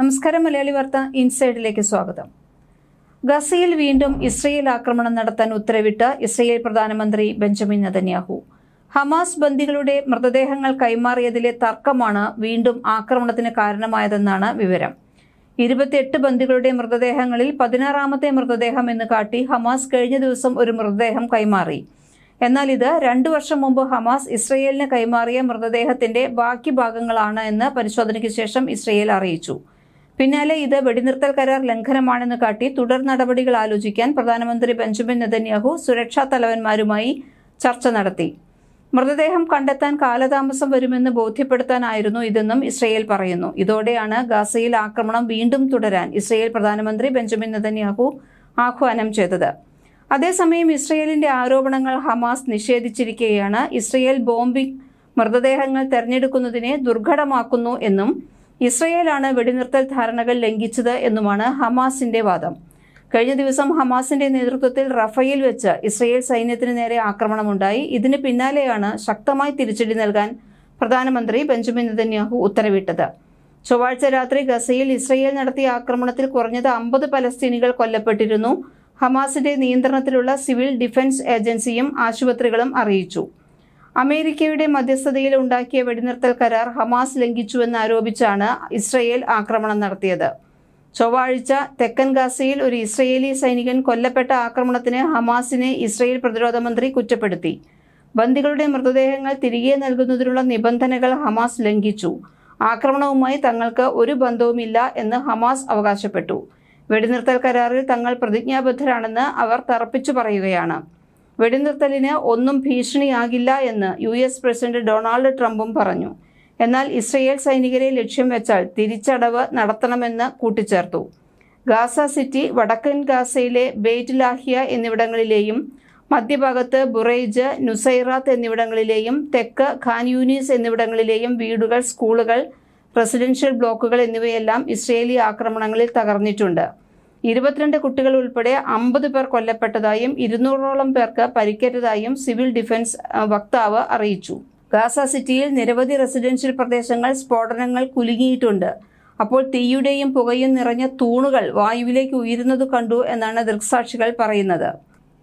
നമസ്കാരം മലയാളി വാർത്ത ഇൻസൈഡിലേക്ക് സ്വാഗതം. ഗസയിൽ വീണ്ടും ഇസ്രയേൽ ആക്രമണം നടത്താൻ ഉത്തരവിട്ട് ഇസ്രയേൽ പ്രധാനമന്ത്രി ബെഞ്ചമിൻ നെതന്യാഹു. ഹമാസ് ബന്ദികളുടെ മൃതദേഹങ്ങൾ കൈമാറിയതിലെ തർക്കമാണ് വീണ്ടും ആക്രമണത്തിന് കാരണമായതെന്നാണ് വിവരം. ഇരുപത്തിയെട്ട് ബന്ദികളുടെ മൃതദേഹങ്ങളിൽ പതിനാറാമത്തെ മൃതദേഹം എന്ന് കാട്ടി ഹമാസ് കഴിഞ്ഞ ദിവസം ഒരു മൃതദേഹം കൈമാറി. എന്നാൽ ഇത് രണ്ടു വർഷം മുമ്പ് ഹമാസ് ഇസ്രയേലിന് കൈമാറിയ മൃതദേഹത്തിന്റെ ബാക്കി ഭാഗങ്ങളാണ് എന്ന് പരിശോധനയ്ക്ക് ശേഷം ഇസ്രയേൽ അറിയിച്ചു. പിന്നാലെ ഇത് വെടിനിർത്തൽ കരാർ ലംഘനമാണെന്ന് കാട്ടി തുടർ നടപടികൾ ആലോചിക്കാൻ പ്രധാനമന്ത്രി ബെഞ്ചമിൻ നെതന്യാഹു സുരക്ഷാ തലവന്മാരുമായി ചർച്ച നടത്തി. മൃതദേഹം കണ്ടെത്താൻ കാലതാമസം വരുമെന്ന് ബോധ്യപ്പെടുത്താനായിരുന്നു ഇതെന്നും ഇസ്രയേൽ പറയുന്നു. ഇതോടെയാണ് ഗാസയിൽ ആക്രമണം വീണ്ടും തുടരാൻ ഇസ്രയേൽ പ്രധാനമന്ത്രി ബെഞ്ചമിൻ നെതന്യാഹു ആഹ്വാനം ചെയ്തത്. അതേസമയം ഇസ്രയേലിന്റെ ആരോപണങ്ങൾ ഹമാസ് നിഷേധിച്ചിരിക്കുകയാണ് ഇസ്രയേൽ ബോംബിംഗ് മൃതദേഹങ്ങൾ തെരഞ്ഞെടുക്കുന്നതിനെ ദുർഘടമാക്കുന്നു എന്നും ഇസ്രയേലാണ് വെടിനിർത്തൽ ധാരണകൾ ലംഘിച്ചത് എന്നുമാണ് ഹമാസിന്റെ വാദം. കഴിഞ്ഞ ദിവസം ഹമാസിന്റെ നേതൃത്വത്തിൽ റഫയിൽ വെച്ച് ഇസ്രയേൽ സൈന്യത്തിന് നേരെ ആക്രമണമുണ്ടായി. ഇതിന് പിന്നാലെയാണ് ശക്തമായി തിരിച്ചടി നൽകാൻ പ്രധാനമന്ത്രി ബെഞ്ചമിൻ നെതന്യാഹു ഉത്തരവിട്ടത്. ചൊവ്വാഴ്ച രാത്രി ഗസയിൽ ഇസ്രയേൽ നടത്തിയ ആക്രമണത്തിൽ കുറഞ്ഞത് അമ്പത് പലസ്തീനികൾ കൊല്ലപ്പെട്ടിരുന്നു. ഹമാസിന്റെ നിയന്ത്രണത്തിലുള്ള സിവിൽ ഡിഫൻസ് ഏജൻസിയും ആശുപത്രികളും അറിയിച്ചു. അമേരിക്കയുടെ മധ്യസ്ഥതയിൽ ഉണ്ടാക്കിയ വെടിനിർത്തൽ കരാർ ഹമാസ് ലംഘിച്ചുവെന്ന് ആരോപിച്ചാണ് ഇസ്രയേൽ ആക്രമണം നടത്തിയത്. ചൊവ്വാഴ്ച തെക്കൻ ഗാസയിൽ ഒരു ഇസ്രയേലി സൈനികൻ കൊല്ലപ്പെട്ട ആക്രമണത്തിന് ഹമാസിനെ ഇസ്രയേൽ പ്രതിരോധ മന്ത്രി കുറ്റപ്പെടുത്തി. ബന്ദികളുടെ മൃതദേഹങ്ങൾ തിരികെ നൽകുന്നതിനുള്ള നിബന്ധനകൾ ഹമാസ് ലംഘിച്ചു. ആക്രമണവുമായി തങ്ങൾക്ക് ഒരു ബന്ധവുമില്ല എന്ന് ഹമാസ് അവകാശപ്പെട്ടു. വെടിനിർത്തൽ കരാറിൽ തങ്ങൾ പ്രതിജ്ഞാബദ്ധരാണെന്ന് അവർ തറപ്പിച്ചു പറയുകയാണ്. വെടിനിർത്തലിന് ഒന്നും ഭീഷണിയാകില്ല എന്ന് യു എസ് പ്രസിഡന്റ് ഡൊണാൾഡ് ട്രംപും പറഞ്ഞു. എന്നാൽ ഇസ്രയേൽ സൈനികരെ ലക്ഷ്യം വെച്ചാൽ തിരിച്ചടവ് നടത്തണമെന്ന് കൂട്ടിച്ചേർത്തു. ഗാസ സിറ്റി വടക്കൻ ഗാസയിലെ ബെയ്റ്റ് ലാഹിയ എന്നിവിടങ്ങളിലെയും മധ്യഭാഗത്ത് ബുറൈജ് നുസൈറാത്ത് എന്നിവിടങ്ങളിലെയും തെക്ക് ഖാൻ യൂനീസ് എന്നിവിടങ്ങളിലെയും വീടുകൾ സ്കൂളുകൾ റെസിഡൻഷ്യൽ ബ്ലോക്കുകൾ എന്നിവയെല്ലാം ഇസ്രയേലി ആക്രമണങ്ങളിൽ തകർന്നിട്ടുണ്ട്. ഇരുപത്തിരണ്ട് കുട്ടികൾ ഉൾപ്പെടെ അമ്പത് പേർ കൊല്ലപ്പെട്ടതായും ഇരുന്നൂറോളം പേർക്ക് പരിക്കേറ്റതായും സിവിൽ ഡിഫൻസ് വക്താവ് അറിയിച്ചു. ഗാസ സിറ്റിയിൽ നിരവധി റെസിഡൻഷ്യൽ പ്രദേശങ്ങൾ സ്ഫോടനങ്ങൾ കുലുങ്ങിയിട്ടുണ്ട്. അപ്പോൾ തീയുടെയും പുകയും നിറഞ്ഞ തൂണുകൾ വായുവിലേക്ക് ഉയരുന്നത് കണ്ടു എന്നാണ് ദൃക്സാക്ഷികൾ പറയുന്നത്.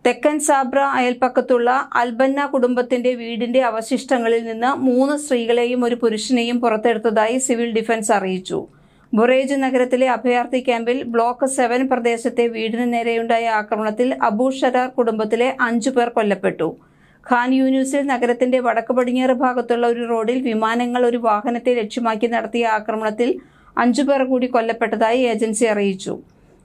തെക്കൻ സാബ്ര അയൽപ്പക്കത്തുള്ള അൽബന്ന കുടുംബത്തിന്റെ വീടിന്റെ അവശിഷ്ടങ്ങളിൽ നിന്ന് മൂന്ന് സ്ത്രീകളെയും ഒരു പുരുഷനെയും പുറത്തെടുത്തതായി സിവിൽ ഡിഫൻസ് അറിയിച്ചു. ബുറേജ് നഗരത്തിലെ അഭയാർത്ഥി ക്യാമ്പിൽ ബ്ലോക്ക് സെവൻ പ്രദേശത്തെ വീടിന് നേരെയുണ്ടായ ആക്രമണത്തിൽ അബൂ ഷരാർ കുടുംബത്തിലെ അഞ്ചു പേർ കൊല്ലപ്പെട്ടു. ഖാൻ യൂനിസിൽ നഗരത്തിന്റെ വടക്ക് പടിഞ്ഞാറ് ഭാഗത്തുള്ള ഒരു റോഡിൽ വിമാനങ്ങൾ ഒരു വാഹനത്തെ ലക്ഷ്യമാക്കി നടത്തിയ ആക്രമണത്തിൽ അഞ്ചു പേർ കൂടി കൊല്ലപ്പെട്ടതായി ഏജൻസി അറിയിച്ചു.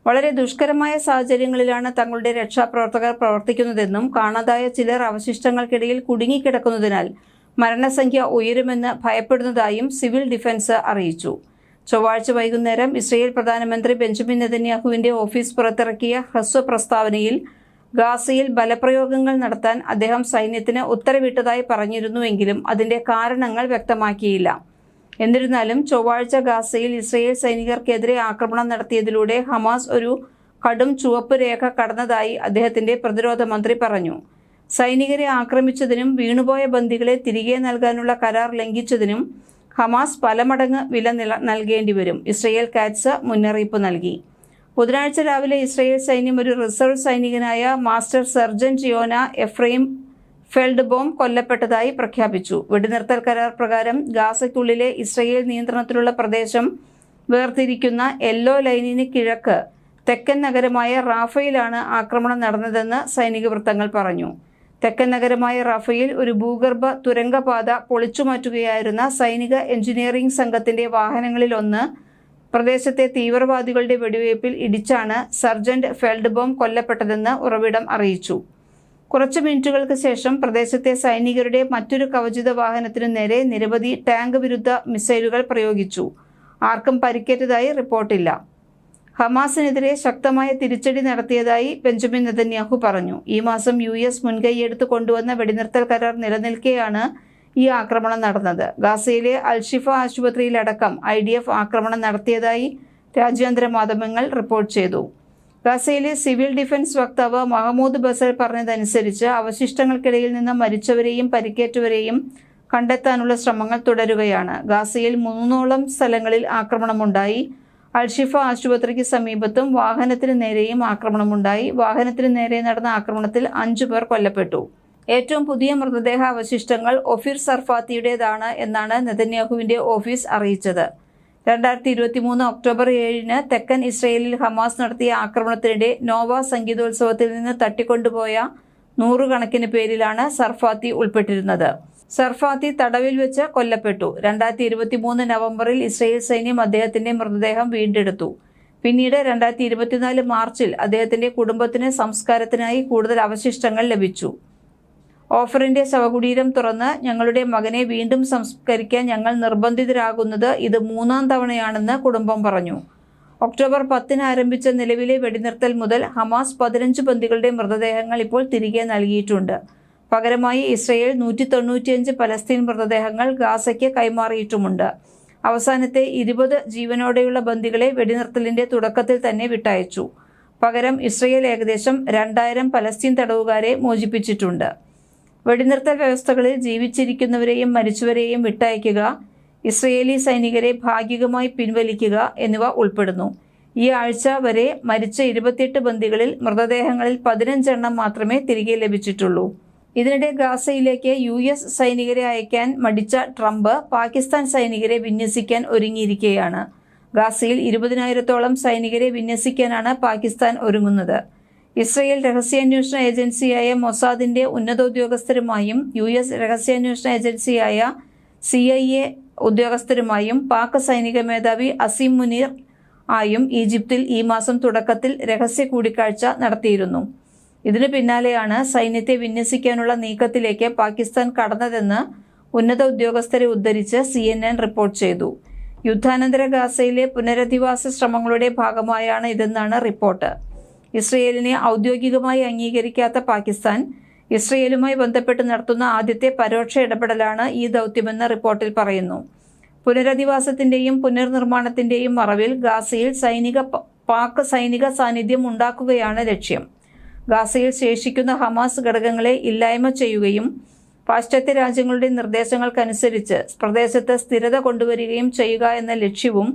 വളരെ ദുഷ്കരമായ സാഹചര്യങ്ങളിലാണ് തങ്ങളുടെ രക്ഷാപ്രവർത്തകർ പ്രവർത്തിക്കുന്നതെന്നും കാണാതായ ചിലർ അവശിഷ്ടങ്ങൾക്കിടയിൽ കുടുങ്ങിക്കിടക്കുന്നതിനാൽ മരണസംഖ്യ ഉയരുമെന്ന് ഭയപ്പെടുന്നതായും സിവിൽ ഡിഫൻസ് അറിയിച്ചു. ചൊവ്വാഴ്ച വൈകുന്നേരം ഇസ്രയേൽ പ്രധാനമന്ത്രി ബെഞ്ചമിൻ നെതന്യാഹുവിന്റെ ഓഫീസ് പുറത്തിറക്കിയ ഹ്രസ്വ പ്രസ്താവനയിൽ ഗാസയിൽ ബലപ്രയോഗങ്ങൾ നടത്താൻ അദ്ദേഹം സൈന്യത്തിന് ഉത്തരവിട്ടതായി പറഞ്ഞിരുന്നുവെങ്കിലും അതിന്റെ കാരണങ്ങൾ വ്യക്തമാക്കിയില്ല. എന്നിരുന്നാലും ചൊവ്വാഴ്ച ഗാസയിൽ ഇസ്രയേൽ സൈനികർക്കെതിരെ ആക്രമണം നടത്തിയതിലൂടെ ഹമാസ് ഒരു കടും ചുവപ്പ് രേഖ കടന്നതായി അദ്ദേഹത്തിന്റെ പ്രതിരോധ മന്ത്രി പറഞ്ഞു. സൈനികരെ ആക്രമിച്ചതിനും വീണുപോയ ബന്ദികളെ തിരികെ നൽകാനുള്ള കരാർ ലംഘിച്ചതിനും ഹമാസ് പലമടങ്ങ് വില നില നൽകേണ്ടി വരും. ഇസ്രയേൽ കാറ്റ്സ് മുന്നറിയിപ്പ് നൽകി. ബുധനാഴ്ച രാവിലെ ഇസ്രയേൽ സൈന്യം ഒരു reserve സൈനികനായ master sergeant Giona Efraim Feldbaum കൊല്ലപ്പെട്ടതായി പ്രഖ്യാപിച്ചു. വെടിനിർത്തൽ കരാർ പ്രകാരം ഗാസയ്ക്കുള്ളിലെ ഇസ്രയേൽ നിയന്ത്രണത്തിലുള്ള പ്രദേശം വേർതിരിക്കുന്ന യെല്ലോ ലൈനിന് കിഴക്ക് തെക്കൻ നഗരമായ റാഫയിലാണ് ആക്രമണം നടന്നതെന്ന് സൈനിക വൃത്തങ്ങൾ പറഞ്ഞു. തെക്കൻ നഗരമായ റഫയിൽ ഒരു ഭൂഗർഭ തുരങ്കപാത പൊളിച്ചുമാറ്റുകയായിരുന്ന സൈനിക എഞ്ചിനീയറിംഗ് സംഘത്തിന്റെ വാഹനങ്ങളിലൊന്ന് പ്രദേശത്തെ തീവ്രവാദികളുടെ വെടിവയ്പിൽ ഇടിച്ചാണ് സർജന്റ് ഫെൽഡ് ബോം കൊല്ലപ്പെട്ടതെന്ന് ഉറവിടം അറിയിച്ചു. കുറച്ച് മിനിറ്റുകൾക്ക് ശേഷം പ്രദേശത്തെ സൈനികരുടെ മറ്റൊരു കവചിത വാഹനത്തിനു നേരെ നിരവധി ടാങ്ക് വിരുദ്ധ മിസൈലുകൾ പ്രയോഗിച്ചു. ആർക്കും പരിക്കേറ്റതായി റിപ്പോർട്ടില്ല. ഹമാസിനെതിരെ ശക്തമായ തിരിച്ചടി നടത്തിയതായി ബെഞ്ചമിൻ നെതന്യാഹു പറഞ്ഞു. ഈ മാസം യു എസ് മുൻകൈയെടുത്ത് കൊണ്ടുവന്ന വെടിനിർത്തൽ കരാർ നിലനിൽക്കെയാണ് ഈ ആക്രമണം നടന്നത്. ഗാസയിലെ അൽഷിഫ ആശുപത്രിയിലടക്കം ഐ ഡി എഫ് ആക്രമണം നടത്തിയതായി രാജ്യാന്തര മാധ്യമങ്ങൾ റിപ്പോർട്ട് ചെയ്തു. ഗാസയിലെ സിവിൽ ഡിഫൻസ് വക്താവ് മഹമ്മൂദ് ബസൽ പറഞ്ഞതനുസരിച്ച് അവശിഷ്ടങ്ങൾക്കിടയിൽ നിന്ന് മരിച്ചവരെയും പരിക്കേറ്റവരെയും കണ്ടെത്താനുള്ള ശ്രമങ്ങൾ തുടരുകയാണ്. ഗാസയിൽ മൂന്നോളം സ്ഥലങ്ങളിൽ ആക്രമണമുണ്ടായി. അൽഷിഫ ആശുപത്രിക്ക് സമീപത്തും വാഹനത്തിന് നേരെയും ആക്രമണമുണ്ടായി. വാഹനത്തിന് നേരെ നടന്ന ആക്രമണത്തിൽ അഞ്ചു പേർ കൊല്ലപ്പെട്ടു. ഏറ്റവും പുതിയ മൃതദേഹ അവശിഷ്ടങ്ങൾ ഒഫിർ സർഫാത്തിയുടേതാണ് എന്നാണ് നെതന്യാഹുവിന്റെ ഓഫീസ് അറിയിച്ചത്. രണ്ടായിരത്തി ഇരുപത്തി മൂന്ന് ഒക്ടോബർ ഏഴിന് തെക്കൻ ഇസ്രയേലിൽ ഹമാസ് നടത്തിയ ആക്രമണത്തിനിടെ നോവ സംഗീതോത്സവത്തിൽ നിന്ന് തട്ടിക്കൊണ്ടുപോയ നൂറുകണക്കിന് പേരിലാണ് സർഫാത്തി ഉൾപ്പെട്ടിരുന്നത്. സർഫാത്തി തടവിൽ വെച്ച് കൊല്ലപ്പെട്ടു. രണ്ടായിരത്തി ഇരുപത്തി മൂന്ന് നവംബറിൽ ഇസ്രയേൽ സൈന്യം അദ്ദേഹത്തിന്റെ മൃതദേഹം വീണ്ടെടുത്തു. പിന്നീട് രണ്ടായിരത്തി ഇരുപത്തിനാല് മാർച്ചിൽ അദ്ദേഹത്തിന്റെ കുടുംബത്തിന് സംസ്കാരത്തിനായി കൂടുതൽ അവശിഷ്ടങ്ങൾ ലഭിച്ചു. ഓഫറിന്റെ ശവകുടീരം തുറന്ന് ഞങ്ങളുടെ മകനെ വീണ്ടും സംസ്കരിക്കാൻ ഞങ്ങൾ നിർബന്ധിതരാകുന്നത് ഇത് മൂന്നാം തവണയാണെന്ന് കുടുംബം പറഞ്ഞു. ഒക്ടോബർ പത്തിന് ആരംഭിച്ച നിലവിലെ വെടിനിർത്തൽ മുതൽ ഹമാസ് പതിനഞ്ച് ബന്ദികളുടെ മൃതദേഹങ്ങൾ ഇപ്പോൾ തിരികെ നൽകിയിട്ടുണ്ട്. പകരമായി ഇസ്രയേൽ നൂറ്റി തൊണ്ണൂറ്റിയഞ്ച് പലസ്തീൻ മൃതദേഹങ്ങൾ ഗാസയ്ക്ക് കൈമാറിയിട്ടുമുണ്ട്. അവസാനത്തെ ഇരുപത് ജീവനോടെയുള്ള ബന്ദികളെ വെടിനിർത്തലിന്റെ തുടക്കത്തിൽ തന്നെ വിട്ടയച്ചു. പകരം ഇസ്രയേൽ ഏകദേശം രണ്ടായിരം പലസ്തീൻ തടവുകാരെ മോചിപ്പിച്ചിട്ടുണ്ട്. വെടിനിർത്തൽ വ്യവസ്ഥകളിൽ ജീവിച്ചിരിക്കുന്നവരെയും മരിച്ചവരെയും വിട്ടയക്കുക ഇസ്രയേലി സൈനികരെ ഭാഗികമായി പിൻവലിക്കുക എന്നിവ ഉൾപ്പെടുന്നു. ഈ ആഴ്ച വരെ മരിച്ച ഇരുപത്തിയെട്ട് ബന്ദികളിൽ മൃതദേഹങ്ങളിൽ പതിനഞ്ചെണ്ണം മാത്രമേ തിരികെ ലഭിച്ചിട്ടുള്ളൂ. ഇതിനിടെ ഗാസയിലേക്ക് യു എസ് സൈനികരെ അയക്കാൻ മടിച്ച ട്രംപ് പാകിസ്ഥാൻ സൈനികരെ വിന്യസിക്കാൻ ഒരുങ്ങിയിരിക്കുകയാണ്. ഗാസയിൽ ഇരുപതിനായിരത്തോളം സൈനികരെ വിന്യസിക്കാനാണ് പാകിസ്ഥാൻ ഒരുങ്ങുന്നത്. ഇസ്രയേൽ രഹസ്യാന്വേഷണ ഏജൻസിയായ മൊസാദിന്റെ ഉന്നതോദ്യോഗസ്ഥരുമായും യു എസ് രഹസ്യാന്വേഷണ ഏജൻസിയായ സി ഐ എ ഉദ്യോഗസ്ഥരുമായും പാക് സൈനിക മേധാവി അസീം മുനീർ ആയും ഈജിപ്തിൽ ഈ മാസം തുടക്കത്തിൽ രഹസ്യ കൂടിക്കാഴ്ച നടത്തിയിരുന്നു. ഇതിനു പിന്നാലെയാണ് സൈന്യത്തെ വിന്യസിക്കാനുള്ള നീക്കത്തിലേക്ക് പാകിസ്ഥാൻ കടന്നതെന്ന് ഉന്നത ഉദ്യോഗസ്ഥരെ ഉദ്ധരിച്ച് സി റിപ്പോർട്ട് ചെയ്തു. യുദ്ധാനന്തര ഗാസയിലെ പുനരധിവാസ ശ്രമങ്ങളുടെ ഭാഗമായാണ് ഇതെന്നാണ് റിപ്പോർട്ട് ഇസ്രയേലിനെ ഔദ്യോഗികമായി അംഗീകരിക്കാത്ത പാകിസ്ഥാൻ ഇസ്രയേലുമായി ബന്ധപ്പെട്ട് നടത്തുന്ന ആദ്യത്തെ പരോക്ഷ ഇടപെടലാണ് ഈ ദൗത്യമെന്ന് റിപ്പോർട്ടിൽ പറയുന്നു. പുനരധിവാസത്തിന്റെയും പുനർനിർമ്മാണത്തിന്റെയും മറവിൽ ഗാസയിൽ സൈനിക പാക് സൈനിക സാന്നിധ്യം ഉണ്ടാക്കുകയാണ് ലക്ഷ്യം. ഗാസയിൽ ശേഷിക്കുന്ന ഹമാസ് ഘടകങ്ങളെ ഇല്ലായ്മ ചെയ്യുകയും പാശ്ചാത്യ രാജ്യങ്ങളുടെ നിർദ്ദേശങ്ങൾക്കനുസരിച്ച് പ്രദേശത്ത് സ്ഥിരത കൊണ്ടുവരികയും ചെയ്യുക എന്ന ലക്ഷ്യവും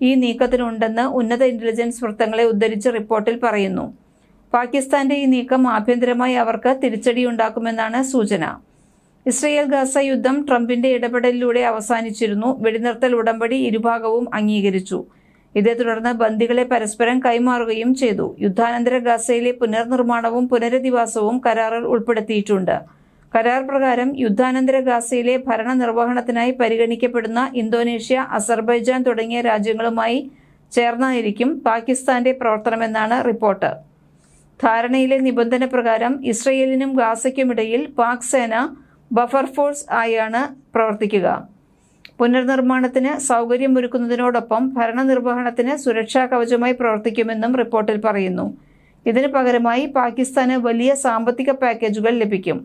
ഈ നീക്കത്തിനുണ്ടെന്ന് ഉന്നത ഇന്റലിജൻസ് വൃത്തങ്ങളെ ഉദ്ധരിച്ച് റിപ്പോർട്ടിൽ പറയുന്നു. പാകിസ്ഥാന്റെ ഈ നീക്കം ആഭ്യന്തരമായി അവർക്ക് തിരിച്ചടിയുണ്ടാക്കുമെന്നാണ് സൂചന. ഇസ്രയേൽ ഗാസ യുദ്ധം ട്രംപിന്റെ ഇടപെടലിലൂടെ അവസാനിച്ചിരുന്നു. വെടിനിർത്തൽ ഉടമ്പടി ഇരുഭാഗവും അംഗീകരിച്ചു. ഇതേ തുടർന്ന് ബന്ദികളെ പരസ്പരം കൈമാറുകയും ചെയ്തു. യുദ്ധാനന്തര ഗസയിലെ പുനർനിർമ്മാണവും പുനരധിവാസവും കരാറിൽ ഉൾപ്പെടുത്തിയിട്ടുണ്ട്. കരാർ പ്രകാരം യുദ്ധാനന്തര ഗാസയിലെ ഭരണനിർവഹണത്തിനായി പരിഗണിക്കപ്പെടുന്ന ഇന്തോനേഷ്യ അസർബൈജാൻ തുടങ്ങിയ രാജ്യങ്ങളുമായി ചേർന്നായിരിക്കും പാകിസ്ഥാന്റെ പ്രവർത്തനമെന്നാണ് റിപ്പോർട്ട്. ധാരണയിലെ നിബന്ധന പ്രകാരം ഇസ്രയേലിനും ഗാസയ്ക്കുമിടയിൽ പാക് സേന ബഫർ ഫോഴ്സ് ആയാണ് പ്രവർത്തിക്കുക. പുനർനിർമ്മാണത്തിന് സൗകര്യമൊരുക്കുന്നതിനോടൊപ്പം ഭരണനിർവഹണത്തിന് സുരക്ഷാ കവചമായി പ്രവർത്തിക്കുമെന്നും റിപ്പോർട്ടിൽ പറയുന്നു. ഇതിന് പകരമായി പാകിസ്ഥാന് വലിയ സാമ്പത്തിക പാക്കേജുകൾ ലഭിക്കും.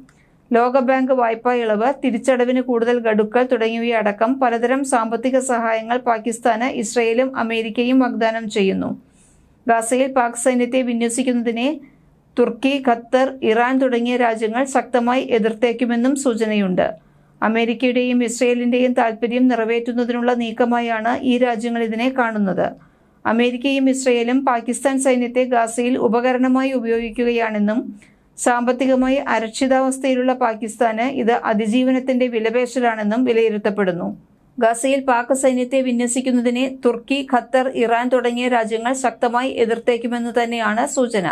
ലോകബാങ്ക് വായ്പാ ഇളവ് തിരിച്ചടവിന് കൂടുതൽ ഗഡുക്കൾ തുടങ്ങിയവയടക്കം പലതരം സാമ്പത്തിക സഹായങ്ങൾ പാകിസ്ഥാന് ഇസ്രയേലും അമേരിക്കയും വാഗ്ദാനം ചെയ്യുന്നു. ഗാസയിൽ പാക് സൈന്യത്തെ വിന്യസിക്കുന്നതിനെ തുർക്കി ഖത്തർ ഇറാൻ തുടങ്ങിയ രാജ്യങ്ങൾ ശക്തമായി എതിർത്തേക്കുമെന്നും സൂചനയുണ്ട്. അമേരിക്കയുടെയും ഇസ്രയേലിന്റെയും താൽപ്പര്യം നിറവേറ്റുന്നതിനുള്ള നീക്കമായാണ് ഈ രാജ്യങ്ങൾ ഇതിനെ കാണുന്നത്. അമേരിക്കയും ഇസ്രയേലും പാകിസ്ഥാൻ സൈന്യത്തെ ഗാസയിൽ ഉപകരണമായി ഉപയോഗിക്കുകയാണെന്നും സാമ്പത്തികമായി അരക്ഷിതാവസ്ഥയിലുള്ള പാകിസ്ഥാന് ഇത് അതിജീവനത്തിന്റെ വിലപേശലാണെന്നും വിലയിരുത്തപ്പെടുന്നു. ഗാസയിൽ പാക് സൈന്യത്തെ വിന്യസിക്കുന്നതിനെ തുർക്കി ഖത്തർ ഇറാൻ തുടങ്ങിയ രാജ്യങ്ങൾ ശക്തമായി എതിർത്തേക്കുമെന്ന് തന്നെയാണ് സൂചന.